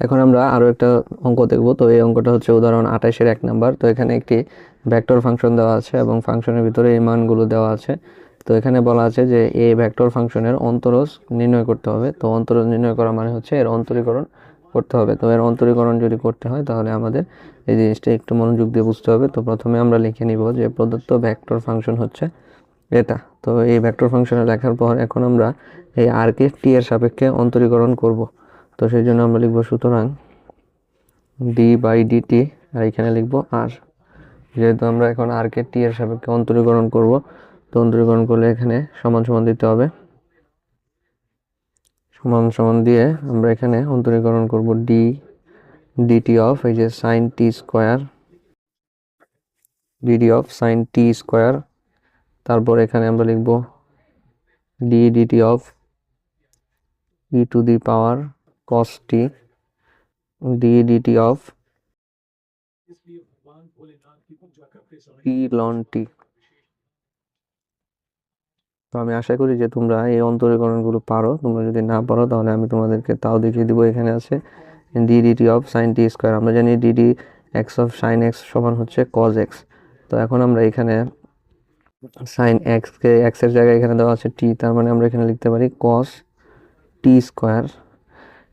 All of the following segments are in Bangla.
এখন আমরা আরও একটা অঙ্ক দেখব। তো এই অঙ্কটা হচ্ছে উদাহরণ আঠাশের এক নাম্বার। তো এখানে একটি ভেক্টর ফাংশন দেওয়া আছে এবং ফাংশনের ভিতরে এই মানগুলো দেওয়া আছে। তো এখানে বলা আছে যে এই ভেক্টর ফাংশনের অন্তরজ নির্ণয় করতে হবে। তো অন্তরজ নির্ণয় করা মানে হচ্ছে এর অন্তরীকরণ করতে হবে। তো এর অন্তরীকরণ যদি করতে হয় তাহলে আমাদের এই জিনিসটা একটু মনোযোগ দিয়ে বুঝতে হবে। তো প্রথমে আমরা লিখে নিব যে প্রদত্ত ভেক্টর ফাংশন হচ্ছে এটা। তো এই ভেক্টর ফাংশনে লেখার পর এখন আমরা এই আরকে টি এর সাপেক্ষে অন্তরীকরণ করব। তো সেই জন্য আমরা লিখব সুতরাং ডি বাই ডিটি আর এখানে লিখব আর যেহেতু আমরা এখন আরকে টি এর সাপেক্ষে অন্তরীকরণ করব, তো অন্তরীকরণ করলে এখানে সমান সমান দিতে হবে। সমান সমান দিয়ে আমরা এখানে অন্তরীকরণ করব ডি ডিটি অফ এই যে sine t square dd of sine t square তারপর এখানে আমরা লিখব d dt of e to the power cos t d dt of p ln t তো আমি আশা করি যে তোমরা এই অন্তরীকরণগুলো পারো। তোমরা যদি না পারো, তাহলে আমি তোমাদেরকে তাও দেখিয়ে দিব। এখানে আছে d dt of sine t square আমরা জানি dd x of sine x সমান হচ্ছে কজ এক্স তো এখন আমরা এখানে সাইন এক্সকে এক্সের জায়গায় এখানে দেওয়া আছে টি তার মানে আমরা এখানে লিখতে পারি কস টি স্কোয়ার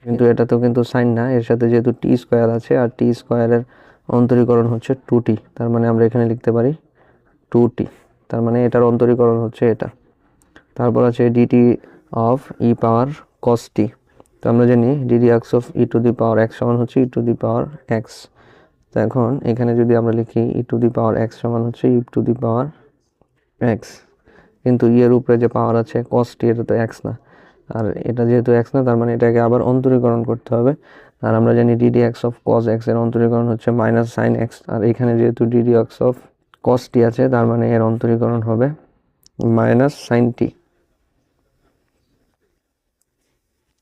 কিন্তু এটা তো কিন্তু সাইন না। এর সাথে যেহেতু টি স্কোয়ার আছে, আর টি স্কোয়ারের অন্তরীকরণ হচ্ছে টু টি তার মানে আমরা এখানে লিখতে পারি টু টি তার মানে এটার অন্তরীকরণ হচ্ছে এটা। তারপর আছে DT of E power cos টি তো আমরা জানি dd x of e to the power x সমান হচ্ছে ই টু দি পাওয়ার এক্স তো এখন এখানে যদি আমরা লিখি ই টু দি পাওয়ার এক্স সমান হচ্ছে ই টু দি পাওয়ার এক্স কিন্তু ইয়ের উপরে যে পাওয়ার আছে কস টি এটা তো এক্স না। আর এটা যেহেতু এক্স না, তার মানে এটাকে আবার অন্তরীকরণ করতে হবে। আর আমরা জানি ডিডি এক্স অফ কস এক্সের অন্তরীকরণ হচ্ছে মাইনাস সাইন এক্স আর এখানে যেহেতু d d x of cos t আছে, তার মানে এর অন্তরীকরণ হবে minus sine t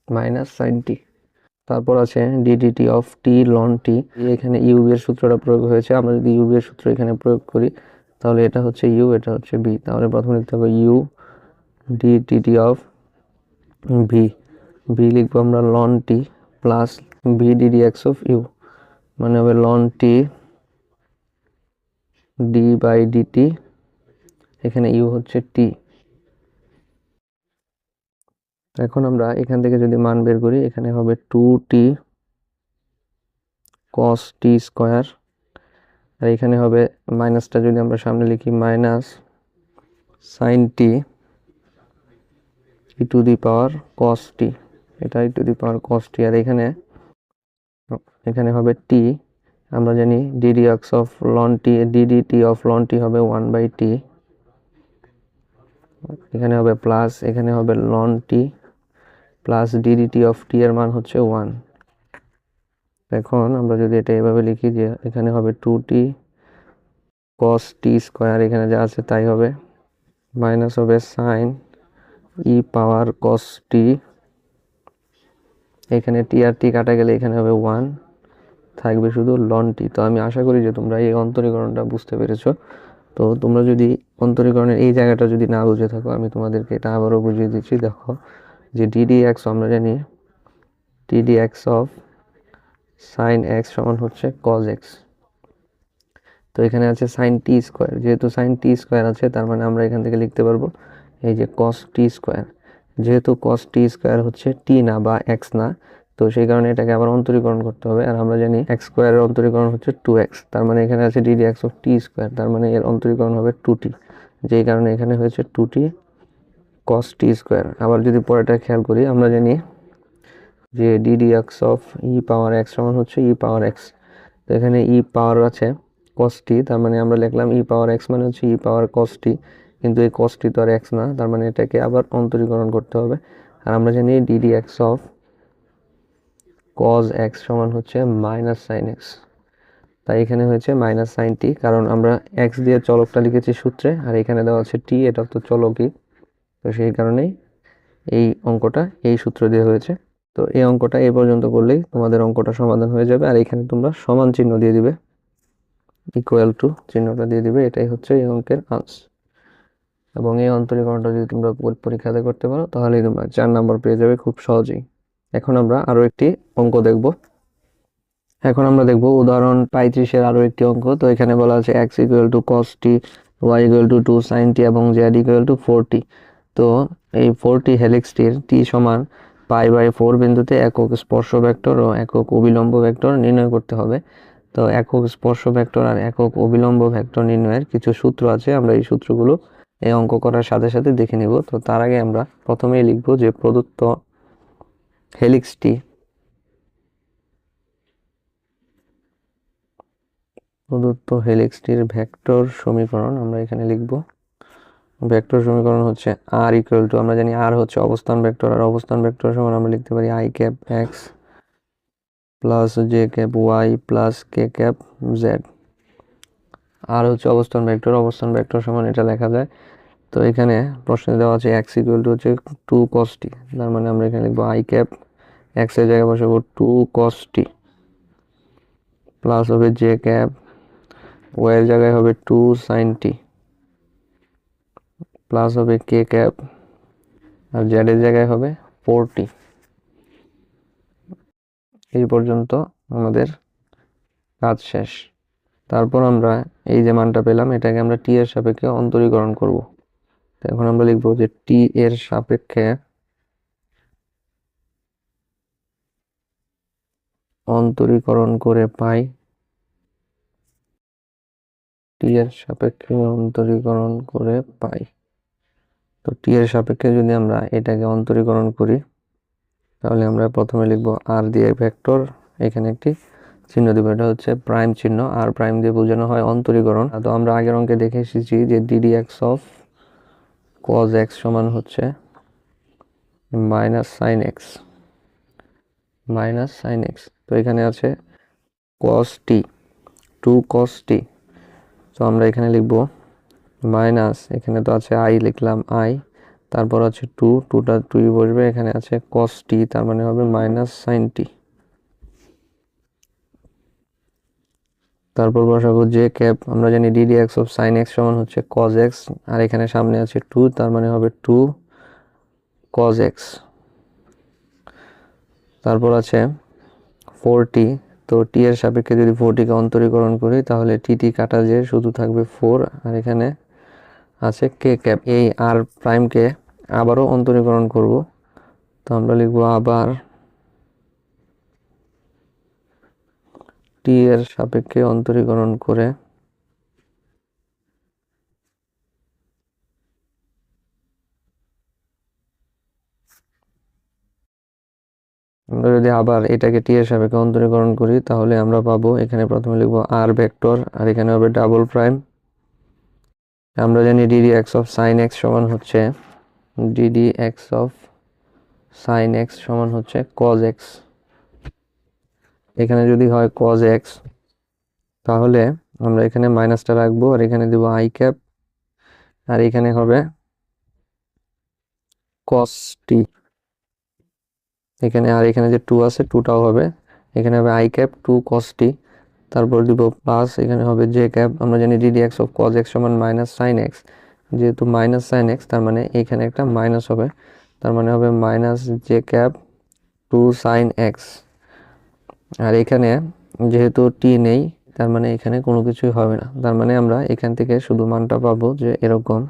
minus sine t তারপর আছে d d t of t ln t এখানে ইউবি এর সূত্রটা প্রয়োগ হয়েছে। আমরা যদি ইউবি এর সূত্র এখানে প্রয়োগ করি, তাহলে এটা হচ্ছে ইউ এটা হচ্ছে বি তাহলে প্রথমে লিখতে হবে u dt of v v লিখব আমরা ln t plus v dd x of u মানে হবে ln t d by dt এখানে ইউ হচ্ছে টি এখন আমরা এখান থেকে যদি মান বের করি, এখানে হবে টু টি কস টি স্কোয়ার আর এখানে হবে মাইনাসটা যদি আমরা সামনে লিখি minus sine t e to the power cos t এটা ই টু দি পাওয়ার কস টি আর এখানে এখানে হবে টি আমরা জানি dd x of ln t dd t of ln t হবে ওয়ান বাই টি এখানে হবে প্লাস এখানে হবে ln t plus dd t of t এর মান হচ্ছে ওয়ান এখন আমরা যদি এটা এভাবে লিখি যে এখানে হবে টু টি কস টি স্কোয়ার এখানে যা আছে তাই হবে মাইনাস হবে সাইন ই পাওয়ার কস টি এখানে টি আর টি কাটা গেলে এখানে হবে ওয়ান থাকবে শুধু লন টি তো আমি আশা করি যে তোমরা এই অন্তরীকরণটা বুঝতে পেরেছ। তো তোমরা যদি অন্তরীকরণের এই জায়গাটা যদি না বুঝে থাকো, আমি তোমাদেরকে এটা আবারও বুঝিয়ে দিচ্ছি, দেখো যে ডিডি এক্স আমরা জানি dd x of sine x সমান হচ্ছে কজ এক্স তো এখানে আছে সাইন টি স্কোয়ার যেহেতু সাইন টি স্কোয়ার আছে, তার মানে আমরা এখান থেকে লিখতে পারব এই যে কস টি স্কোয়ার যেহেতু কস টি স্কোয়ার হচ্ছে টি না বা এক্স না, তো সেই কারণে এটাকে আবার অন্তরীকরণ করতে হবে। আর আমরা জানি এক্স স্কোয়ারের অন্তরীকরণ হচ্ছে টু এক্স তার মানে এখানে আছে dd x of t square তার মানে এর অন্তরীকরণ হবে টু টি যেই কারণে এখানে হয়েছে টু টি কস টি স্কোয়ার আবার যদি পরেটা খেয়াল করি, আমরা জানি যে dd x of e power x সমান হচ্ছে ই পাওয়ার এক্স তো এখানে ই পাওয়ার আছে কস টি তার মানে আমরা লিখলাম ই পাওয়ার এক্স মানে হচ্ছে ই পাওয়ার কস টি কিন্তু এই কসটি তো আর এক্স না, তার মানে এটাকে আবার অন্তরীকরণ করতে হবে। আর আমরা জানি dd x of cos x সমান হচ্ছে মাইনাস সাইন এক্স তাই এখানে হয়েছে মাইনাস সাইন টি কারণ আমরা এক্স দিয়ে চলকটা লিখেছি সূত্রে, আর এখানে দেওয়া আছে টি এটা তো চলকই। তো সেই কারণেই এই অঙ্কটা এই সূত্র দিয়ে হয়েছে। তো এই অঙ্কটা এই পর্যন্ত করলেই তোমাদের অঙ্কটা সমাধান হয়ে যাবে, আর এখানে তোমরা সমান চিহ্ন দিয়ে দিবে। ইকুয়াল টু চিহ্নটা দিয়ে দিবে, এটাই হচ্ছে এই অঙ্কের আনসার এবং এই অন্তরীকরণটা যদি তোমরা পরীক্ষাতে করতে পারো, তাহলেই তোমরা চার নাম্বার পেয়ে যাবে খুব সহজেই। এখন আমরা আরও একটি অঙ্ক দেখব। এখন আমরা দেখব উদাহরণ পঁয়ত্রিশের আরও একটি অঙ্ক। তো এখানে বলা আছে x equal to cos t y equal to two sine t এবং z equal to four t তো এই ফোর টি হেলিক্সটির টি সমান পাই বাই ফোর বিন্দুতে একক স্পর্শ ভেক্টর ও একক অবিলম্ব ভেক্টর নির্ণয় করতে হবে। তো একক স্পর্শ ভেক্টর আর একক অবিলম্ব ভেক্টর নির্ণয়ের কিছু সূত্র আছে, আমরা এই সূত্রগুলো এই অঙ্ক করার সাথে সাথে দেখে নিব। তো তার আগে আমরা প্রথমেই লিখব যে প্রদত্ত হেলিক্সটি প্রদত্ত হেলিক্সটির ভেক্টর সমীকরণ আমরা এখানে লিখব। ভেক্টর সমীকরণ হচ্ছে আর ইকুয়াল টু আমরা জানি আর হচ্ছে অবস্থান ভেক্টর, আর অবস্থান ভেক্টর সমান আমরা লিখতে পারি i cap x plus j cap y plus k cap z r হচ্ছে অবস্থান ভেক্টর অবস্থান ভেক্টর সমান এটা লেখা যায়। তো এখানে প্রশ্নে দেওয়া আছে এক্স ইকুয়াল টু হচ্ছে টু কস্টি তার মানে আমরা এখানে লিখব আই ক্যাপ এক্সের জায়গায় বসাবো টু কস্টি প্লাস হবে জে ক্যাপ ওয়াই এর জায়গায় হবে টু সাইন টি প্লাস হবে কে ক্যাপ আর জেড এর জায়গায় হবে ফোর টি এই পর্যন্ত আমাদের কাজ শেষ। তারপর আমরা এই যে মানটা পেলাম, এটাকে আমরা টি এর সাপেক্ষে অন্তরীকরণ করব। তো এখন আমরা লিখব যে টি এর সাপেক্ষে অন্তরীকরণ করে পাই। টি এর সাপেক্ষে অন্তরীকরণ করে পাই। তো টি এর সাপেক্ষে যদি আমরা এটাকে অন্তরীকরণ করি, তাহলে আমরা প্রথমে লিখব আর দিয়ে ভেক্টর এখানে একটি চিহ্ন দিব, এটা হচ্ছে প্রাইম চিহ্ন, আর প্রাইম দিয়ে বোঝানো হয় অন্তরীকরণ। তো আমরা আগের অঙ্কে দেখে এসেছি যে dd x of cos x সমান হচ্ছে minus sine x minus sine x তো এখানে আছে কস টি টু কস টি তো আমরা এখানে লিখব মাইনাস এখানে তো আছে আই লিখলাম আই তারপর আছে টু টুটা টুই বসবে, এখানে আছে কস টি তার মানে হবে মাইনাস সাইন টি তারপর বসাবো যে ক্যাপ আমরা জানি dd x of sine x সমান হচ্ছে কজ এক্স আর এখানে সামনে আছে টু তার মানে হবে টু কজ এক্স তারপর আছে ফোর টি তো টি এর সাপেক্ষে যদি ফোর টিকে অন্তরীকরণ করি, তাহলে টি টি কাটা যে শুধু থাকবে ফোর আর এখানে আছে কে ক্যাপ এই আর প্রাইমকে আবারও অন্তরীকরণ করব। তো আমরা লিখব আবার টি এর সাপেক্ষে অন্তরীকরণ করে আমরা যদি আবার এটাকে টি এর সাপেক্ষে অন্তরীকরণ করি, তাহলে আমরা পাবো, এখানে প্রথমে লিখব আর ভেক্টর আর এখানে হবে ডাবল প্রাইম আমরা জানি dd x of sine x সমান হচ্ছে dd x of sine x সমান হচ্ছে কজ এক্স এখানে যদি হয় কজ এক্স তাহলে আমরা এখানে মাইনাসটা রাখব আর এখানে দিব আই ক্যাপ আর এখানে হবে কস টি এখানে আর এখানে যে টু আছে টুটাও হবে। এখানে হবে i cap two cos t তারপর দিব প্লাস এখানে হবে জে ক্যাপ আমরা জানি dd x of cos x সমান মাইনাস সাইন এক্স যেহেতু মাইনাস সাইন এক্স তার মানে এখানে একটা মাইনাস হবে। তার মানে হবে minus j cap two sine x আর এখানে যেহেতু টি নেই, তার মানে এখানে কোনো কিছুই হবে না। তার মানে আমরা এখান থেকে শুধু মানটা পাবো যে এরকম,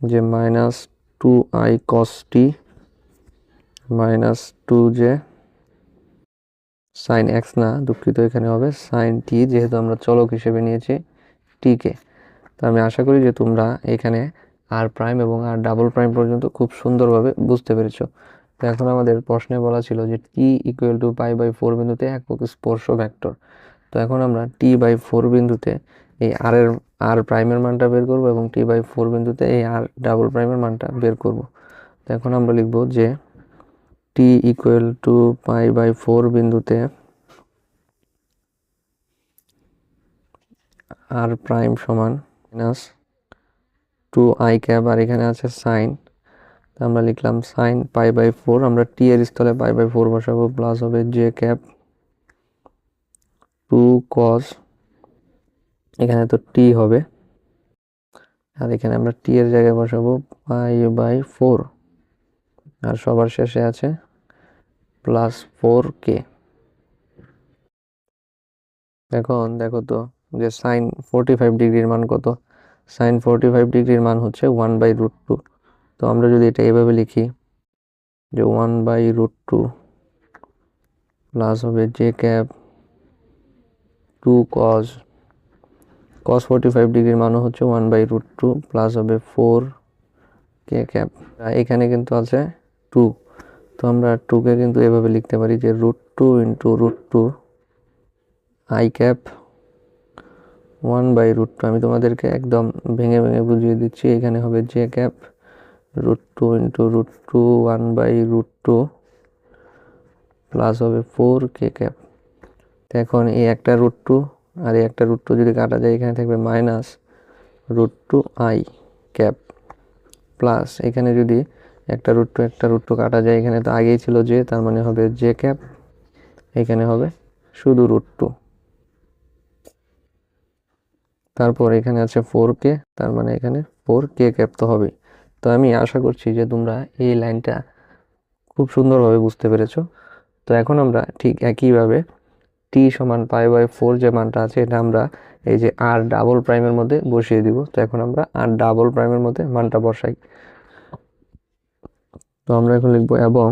যে minus two i cos t minus two j sine x না, দুঃখিত, এখানে হবে সাইন টি যেহেতু আমরা চলক হিসেবে নিয়েছি টিকে তো আমি আশা করি যে তোমরা এখানে আর প্রাইম এবং আর ডাবল প্রাইম পর্যন্ত খুব সুন্দরভাবে বুঝতে পেরেছ। তো এখন আমাদের প্রশ্নে বলা ছিল যে t equal to pi by four বিন্দুতে একক স্পর্শ ভেক্টর তো এখন আমরা টি বাই ফোর বিন্দুতে এই আর এর আর প্রাইমের মানটা বের করব এবং টি বাই ফোর বিন্দুতে এই আর ডাবল প্রাইমের মানটা বের করব। তো এখন আমরা লিখব যে t equal to pi by four বিন্দুতে আর প্রাইম সমান মাইনাস টু আই ক্যাপ আর এখানে আছে সাইন আমরা লিখলাম, সাইন পাই বাই ফোর আমরা টি এর স্থলে পাই বাই ফোর বসাবো, প্লাস হবে জে ক্যাপ টু কস। এখানে তো টি হবে। আর এখানে আমরা টি এর জায়গায় বসাবো পাই বাই ফোর। আর সবার শেষে আছে প্লাস ফোর কে। এখন দেখো তো যে সাইন ফোরটি ফাইভ ডিগ্রির মান কত? সাইন ফোরটি ফাইভ ডিগ্রির মান হচ্ছে ওয়ান বাই রুট টু। তো আমরা যদি এটা এভাবে লিখি যে one by root two plus হবে j cap two cos cos forty five ডিগ্রির মানও হচ্ছে one by root two plus হবে ফোর কে ক্যাপ এখানে কিন্তু আছে টু তো আমরা টুকে কিন্তু এভাবে লিখতে পারি যে root two into root two i cap one by root two আমি তোমাদেরকে একদম ভেঙে ভেঙে বুঝিয়ে দিচ্ছি, এখানে হবে j cap root two into root two one by root two plus হবে ফোর কে ক্যাপ এখন এই একটা রুট টু আর এই একটা রুট টু যদি কাটা যায়, এখানে থাকবে minus root two i cap plus এখানে যদি একটা রুট টু একটা রুট টু কাটা যায়, এখানে তো আগেই ছিল যে তার মানে হবে জে ক্যাপ এখানে হবে শুধু রুট টু তারপর এখানে আছে ফোর কে তার মানে এখানে ফোর কে ক্যাপ তো হবেই। তো আমি আশা করছি যে তোমরা এই লাইনটা খুব সুন্দরভাবে বুঝতে পেরেছ। তো এখন আমরা ঠিক একইভাবে টি সমান পাই বাই ফোর যে মানটা আছে, এটা আমরা এই যে আর ডাবল প্রাইমের মধ্যে বসিয়ে দিব। তো এখন আমরা আর ডাবল প্রাইমের মধ্যে মানটা বসাই। তো আমরা এখন লিখব, এবং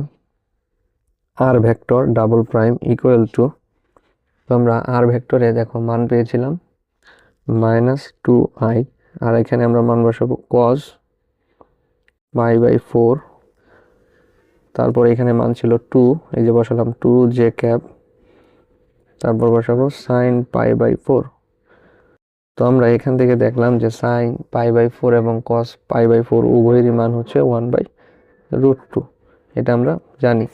r vector double prime equal to তো আমরা আর ভেক্টরে দেখো মান পেয়েছিলাম মাইনাস টু আই আর এখানে আমরা মান বসাবো কজ পাই বাই ফোর। তারপর এখানে মান ছিল টু, এই যে বসালাম টু জে ক্যাপ। তারপর বসাবো সাইন পাই বাই ফোর। তো আমরা এখান থেকে দেখলাম যে সাইন পাই বাই ফোর এবং কস পাই বাই ফোর উভয়েরই মান হচ্ছে ওয়ান বাই রুট টু। এটা আমরা জানি।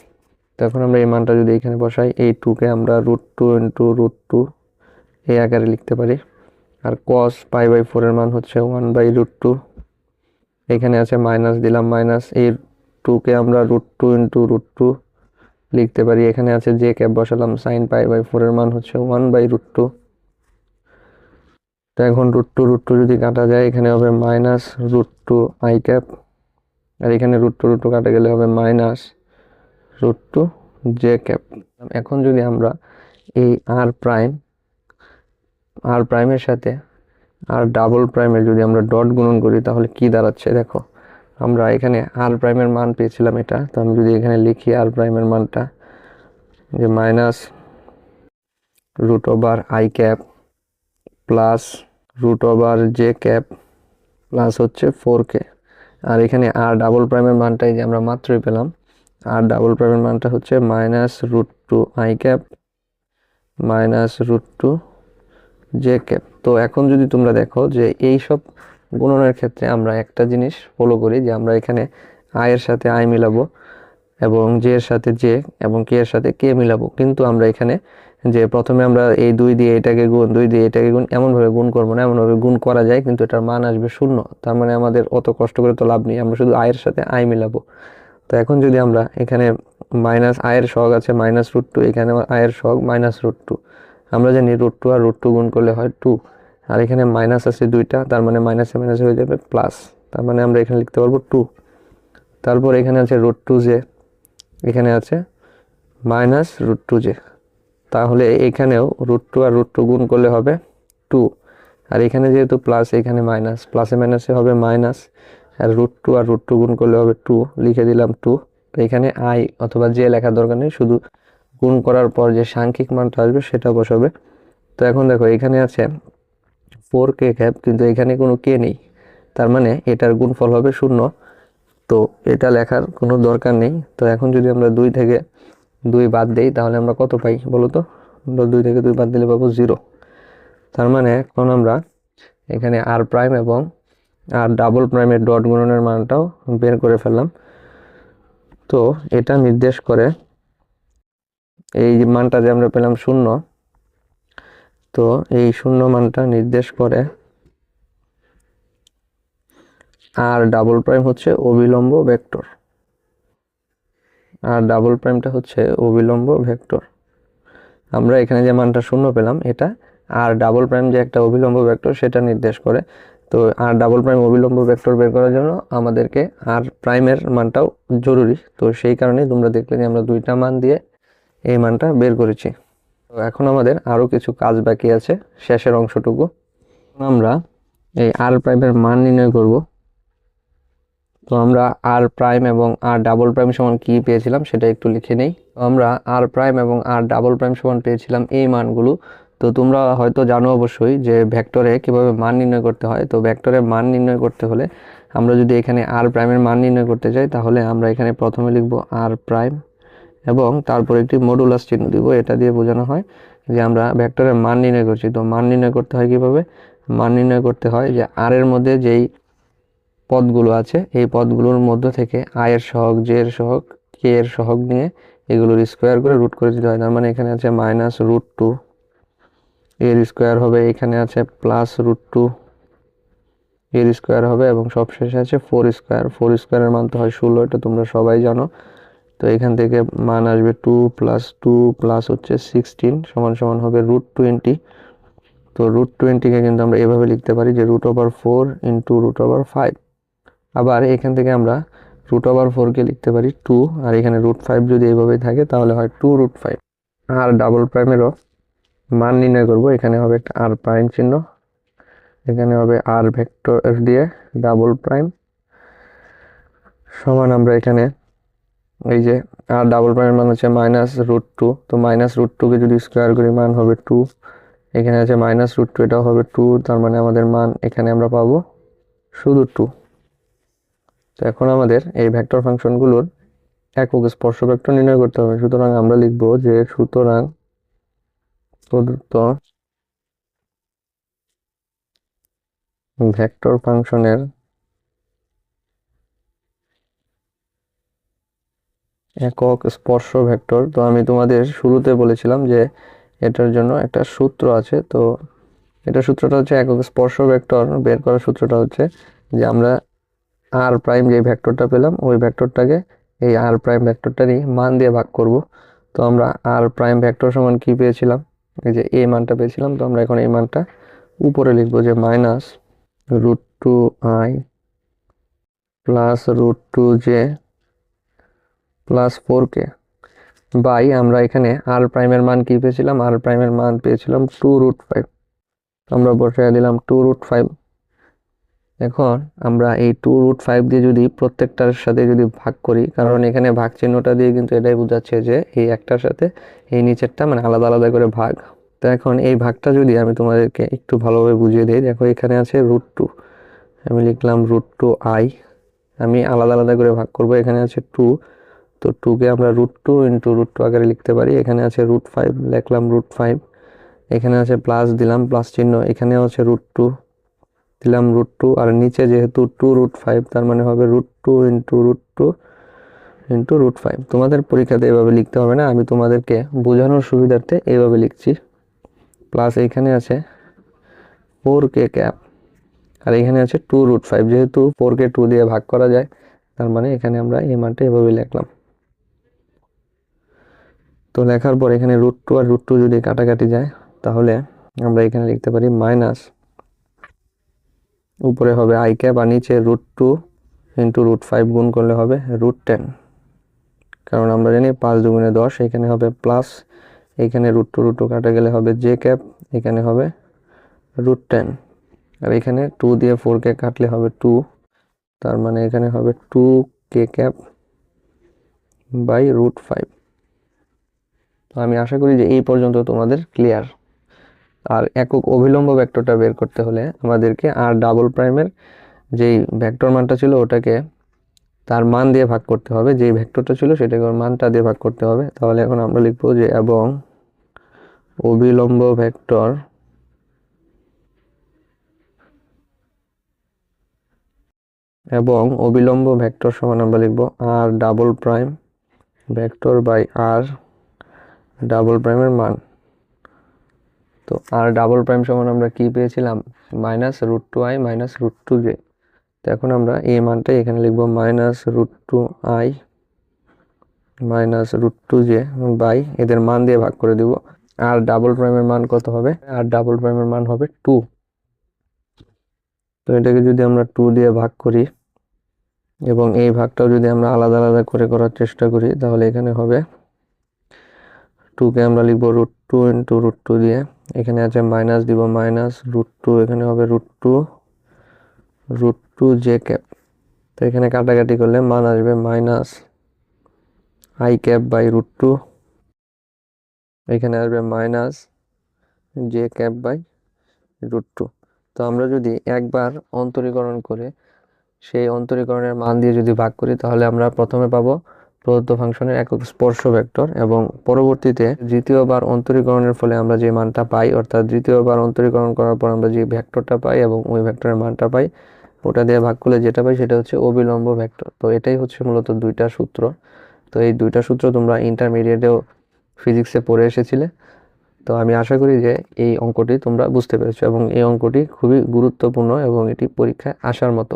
তো এখন আমরা এই মানটা যদি এখানে বসাই, এই টুকে আমরা root two into root two এই আকারে লিখতে পারি। আর কস পাই বাই ফোরের মান হচ্ছে ওয়ান বাই রুট টু। এখানে আছে মাইনাস দিলাম মাইনাস এই টুকে আমরা root two into root two লিখতে পারি। এখানে আছে যে ক্যাপ বসালাম সাইন পাই বাই ফোরের মান হচ্ছে ওয়ান বাই রুট টু তো এখন রুট টু রুট টু যদি কাটা যায়, এখানে হবে minus root two i cap আর এখানে রুট টু রুট টু কাটা গেলে হবে minus root two j cap এখন যদি আমরা এই আর প্রাইম আর প্রাইমের সাথে আর ডাবল প্রাইমের যদি আমরা ডট গুণন করি, তাহলে কি দাঁড়াচ্ছে? দেখো, আমরা এখানে আর প্রাইমের মান পেয়েছিলাম এটা, তো আমি যদি এখানে লিখি আর প্রাইমের মানটা, যে minus root over i cap plus root over j cap plus হচ্ছে ফোর কে আর এখানে আর ডাবল প্রাইমের মানটাই যে আমরা মাত্রই পেলাম আর ডাবল প্রাইমের মানটা হচ্ছে minus root two i cap minus root two j cap তো এখন যদি তোমরা দেখো যে এই সব গুণনের ক্ষেত্রে আমরা একটা জিনিস ফলো করি যে আমরা এখানে আয়ের সাথে আয় মিলাবো এবং জে এর সাথে জে এবং কে এর সাথে কে মিলাবো। কিন্তু আমরা এখানে যে প্রথমে আমরা এই দুই দিয়ে এটাকে গুণ, দুই দিয়ে এটাকে গুণ, এমনভাবে গুণ করব না, এমনভাবে গুণ করা যায়, কিন্তু এটার মান আসবে শূন্য। তার মানে আমাদের অত কষ্ট করে তো লাভ নেই, আমরা শুধু আয়ের সাথে আয় মিলাবো। তো এখন যদি আমরা এখানে মাইনাস আয়ের সহগ আছে মাইনাস রুট টু এখানে আয়ের সহগ মাইনাস রুট টু আমরা জানি রুট টু আর রুট টু গুণ করলে হয় টু আর এখানে মাইনাস আছে দুইটা, তার মানে মাইনাসে মাইনাসে হয়ে যাবে প্লাস তার মানে আমরা এখানে লিখতে পারব টু তারপর এখানে আছে রুট টু জে এখানে আছে মাইনাস রুট টু জে তাহলে এখানেও রুট টু আর রুট টু গুণ করলে হবে টু আর এখানে যেহেতু প্লাস এখানে মাইনাস প্লাসে মাইনাসে হবে মাইনাস আর রুট টু আর রুট টু গুণ করলে হবে টু লিখে দিলাম টু এখানে আই অথবা জে লেখার দরকার নেই, শুধু গুণ করার পর যে সাংখ্যিক মানটা আসবে সেটা বসাবে। তো এখন দেখো, এখানে আছে ফোর কে ক্যাপ কিন্তু এখানে কোনো কে নেই। তার মানে এটার গুণফল হবে শূন্য। তো এটা লেখার কোনো দরকার নেই। তো এখন যদি আমরা দুই থেকে দুই বাদ দেই, তাহলে আমরা কত পাই বলো তো? আমরা দুই থেকে দুই বাদ দিলে পাবো জিরো তার মানে এখন আমরা এখানে আর প্রাইম এবং আর ডাবল প্রাইমের ডট গুণনের মানটাও বের করে ফেললাম। তো এটা নির্দেশ করে এই মানটা যে আমরা পেলাম শূন্য, তো এই শূন্য মানটা নির্দেশ করে আর ডাবল প্রাইম হচ্ছে অবিলম্ব ভেক্টর আর ডাবল প্রাইমটা হচ্ছে অবিলম্ব ভেক্টর আমরা এখানে যে মানটা শূন্য পেলাম, এটা আর ডাবল প্রাইম যে একটা অবিলম্ব ভেক্টর সেটা নির্দেশ করে। তো আর ডাবল প্রাইম অবিলম্ব ভেক্টর বের করার জন্য আমাদেরকে আর প্রাইমের মানটাও জরুরি। তো সেই কারণে তোমরা দেখলে যে আমরা দুইটা মান দিয়ে এই মানটা বের করেছি। তো এখন আমাদের আরও কিছু কাজ বাকি আছে, শেষের অংশটুকু। আমরা এই আর প্রাইমের মান নির্ণয় করব। তো আমরা আর প্রাইম এবং আর ডাবল প্রাইম সমান কি পেয়েছিলাম সেটা একটু লিখে নেই। তো আমরা আর প্রাইম এবং আর ডাবল প্রাইম সমান পেয়েছিলাম এই মানগুলো। তো তোমরা হয়তো জানো অবশ্যই যে ভেক্টরে কীভাবে মান নির্ণয় করতে হয়। তো ভেক্টরে মান নির্ণয় করতে হলে আমরা যদি এখানে আর প্রাইমের মান নির্ণয় করতে চাই তাহলে আমরা এখানে প্রথমে লিখব আর প্রাইম এবং তারপর একটি মডুলাস চিহ্ন দিব। এটা দিয়ে বোঝানো হয় যে আমরা ভেক্টরের মান নির্ণয় করছি। তো মান নির্ণয় করতে হয় কীভাবে? মান নির্ণয় করতে হয় যে আর এর মধ্যে যেই পদগুলো আছে, এই পদগুলোর মধ্য থেকে আয়ের সহগ জে এর সহগ কে এর সহগ নিয়ে এগুলোর স্কোয়ার করে রুট করে দিতে হয়। তার মানে এখানে আছে মাইনাস রুট টু এর স্কোয়ার হবে এখানে আছে প্লাস রুট টু এর স্কোয়ার হবে এবং সবশেষে আছে ফোর স্কোয়ার ফোর স্কোয়ারের মান তো হয় ষোলো, এটা তোমরা সবাই জানো। তো এখান থেকে মান আসবে টু প্লাস টু প্লাস হচ্ছে সিক্সটিন সমান সমান হবে রুট টোয়েন্টি তো রুট টোয়েন্টিকে কিন্তু আমরা এভাবে লিখতে পারি যে root over four into root over five আবার এখান থেকে আমরা রুট ওভার ফোরকে লিখতে পারি টু আর এখানে রুট ফাইভ যদি এইভাবেই থাকে তাহলে হয় two root five r double প্রাইমেরও মান নির্ণয় করব, এখানে হবে আর প্রাইম চিহ্ন, এখানে হবে আর ভেক্টর দিয়ে ডাবল প্রাইম সমান আমরা এখানে এই যে, আর ডাবল প্রাইমের মান হচ্ছে মাইনাস রুট টু তো মাইনাস রুট টুকে যদি স্কোয়ার করি, মান হবে টু এখানে আছে মাইনাস রুট টু এটাও হবে টু তার মানে আমাদের মান এখানে আমরা পাবো শুধু টু তো এখন আমাদের এই ভেক্টর ফাংশনগুলোর একক স্পর্শ ভেক্টর নির্ণয় করতে হবে। সুতরাং আমরা লিখব যে সুতরাং প্রদত্ত ভেক্টর ফাংশনের একক স্পর্শ ভেক্টর। তো আমি তোমাদের শুরুতে বলেছিলাম যে এটার জন্য একটা সূত্র আছে। তো এটা সূত্রটা হচ্ছে একক স্পর্শ ভেক্টর। বের করার সূত্রটা হচ্ছে যে আমরা আর প্রাইম যে ভেক্টরটা পেলাম, ওই ভেক্টরটাকে এই আর প্রাইম ভেক্টরটা নিয়ে মান দিয়ে ভাগ করব। তো আমরা আর প্রাইম ভেক্টর সমান কি পেয়েছিলাম? এই যে এই মানটা পেয়েছিলাম। তো আমরা এখন এই মানটা উপরে লিখব যে minus root two i plus root two j plus four k by, আমরা এখানে আর প্রাইমের মান কি পেয়েছিলাম? আর প্রাইমের মান পেয়েছিলাম টু রুট ফাইভ আমরা বসাই দিলাম টু রুট ফাইভ এখন আমরা এই টু রুট ফাইভ দিয়ে যদি প্রত্যেকটার সাথে যদি ভাগ করি, কারণ এখানে ভাগ চিহ্নটা দিয়ে কিন্তু এটাই বোঝাচ্ছে যে এই একটার সাথে এই নিচেরটা মানে আলাদা আলাদা করে ভাগ। তো এখন এই ভাগটা যদি আমি তোমাদেরকে একটু ভালোভাবে বুঝিয়ে দিই, দেখো এখানে আছে রুট টু আমি লিখলাম রুট টু আই আমি আলাদা আলাদা করে ভাগ করব, এখানে আছে টু তো টুকে আমরা root two into root two আকারে লিখতে পারি। এখানে আছে রুট ফাইভ লিখলাম রুট ফাইভ এখানে আছে প্লাস দিলাম প্লাস চিহ্ন। এখানেও আছে রুট টু দিলাম রুট টু আর নিচে যেহেতু টু রুট ফাইভ তার মানে হবে root two into root two into root five তোমাদের পরীক্ষাতে এভাবে লিখতে হবে না। আমি তোমাদেরকে বোঝানোর সুবিধার্থে এইভাবে লিখছি। প্লাস এইখানে আছে ফোর কে ক্যাপ আর এখানে আছে টু রুট ফাইভ যেহেতু ফোর কে টু দিয়ে ভাগ করা যায়, তার মানে এখানে আমরা এই মানটা এভাবে লিখলাম। তো লেখার পর এখানে রুট টু আর রুট টু যদি কাটাকাটি যায়, তাহলে আমরা এখানে লিখতে পারি মাইনাস উপরে হবে আই ক্যাপ আর নিচে root two into root five গুণ করলে হবে রুট টেন কারণ আমরা জানি পাঁচ দুগুণে দশ, এখানে হবে প্লাস এখানে রুট টু রুট টু কাটা গেলে হবে জে ক্যাপ এখানে হবে রুট টেন আর এখানে টু দিয়ে ফোর কে কাটলে হবে টু তার মানে এখানে হবে two k cap by root five তো আমি আশা করি যে এই পর্যন্ত তোমাদের ক্লিয়ার আর একক অভিলম্ব ভেক্টরটা বের করতে হলে আমাদেরকে আর ডাবল প্রাইমের যেই ভেক্টর মানটা ছিল ওটাকে তার মান দিয়ে ভাগ করতে হবে। যেই ভেক্টরটা ছিল সেটাকে মানটা দিয়ে ভাগ করতে হবে। তাহলে এখন আমরা লিখব যে এবং অবিলম্ব ভেক্টর এবং অবিলম্ব ভেক্টর সমান আমরা লিখব r double prime vector by r double প্রাইমের মান। তো আর ডাবল প্রাইম সমান আমরা কি পেয়েছিলাম? Minus root two i minus root two j তো এখন আমরা এই মানটাই এখানে লিখব minus root two i minus root two j by এদের মান দিয়ে ভাগ করে দিব। আর ডাবল প্রাইমের মান কত হবে? আর ডাবল প্রাইমের মান হবে টু তো এটাকে যদি আমরা টু দিয়ে ভাগ করি এবং এই ভাগটাও যদি আমরা আলাদা আলাদা করে করার চেষ্টা করি, তাহলে এখানে হবে টুকে আমরা লিখব root two into root two দিয়ে। এখানে আছে মাইনাস দিব মাইনাস রুট টু এখানে হবে root two root two j cap তো এখানে কাটাকাটি করলে মান আসবে minus i cap by root two এখানে আসবে minus j cap by root two তো আমরা যদি একবার অন্তরীকরণ করে সেই অন্তরীকরণের মান দিয়ে যদি ভাগ করি, তাহলে আমরা প্রথমে পাবো প্রদত্ত ফাংশনের একক স্পর্শ ভেক্টর এবং পরবর্তীতে দ্বিতীয়বার অন্তরীকরণের ফলে আমরা যে মানটা পাই, অর্থাৎ দ্বিতীয়বার অন্তরীকরণ করার পর আমরা যে ভেক্টরটা পাই এবং ওই ভেক্টরের মানটা পাই, ওটা দিয়ে ভাগ করলে যেটা পাই সেটা হচ্ছে অবিলম্ব ভেক্টর। তো এটাই হচ্ছে মূলত দুইটা সূত্র। তো এই দুইটা সূত্র তোমরা ইন্টারমিডিয়েটেও ফিজিক্সে পড়ে এসেছিলে। তো আমি আশা করি যে এই অঙ্কটি তোমরা বুঝতে পেরেছ এবং এই অঙ্কটি খুবই গুরুত্বপূর্ণ এবং এটি পরীক্ষায় আসার মতো।